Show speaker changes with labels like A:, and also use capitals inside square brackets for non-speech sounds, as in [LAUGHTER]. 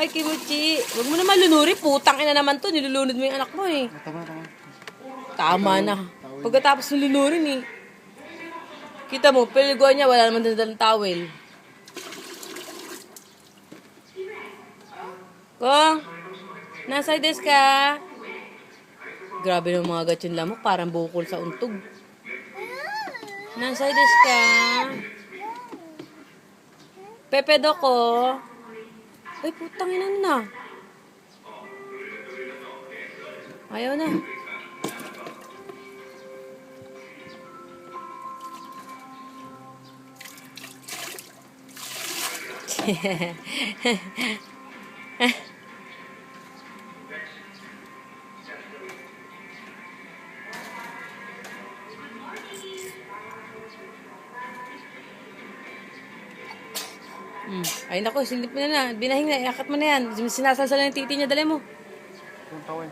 A: Ay, Kimuchi. Huwag mo naman lunuri. Putang ina naman to. Nilulunod mo yung anak mo eh.
B: Tama, tama.
A: Tama na. Pagkatapos ng lunurin eh. Kita mo, piliguan niya, wala naman dalang towel. Kong, nasa desk ka? Grabe ng mga gat yung lamok, parang bukol sa untog. Nasa desk ka? Pepe Doko? Ay, putang ina na. Ayaw na. [LAUGHS] Hmm. Ay nako, silip mo na na. Binahing na, iakat mo na yan. Sinasalsal na yung titi niya, dali mo.
B: Yung tawin.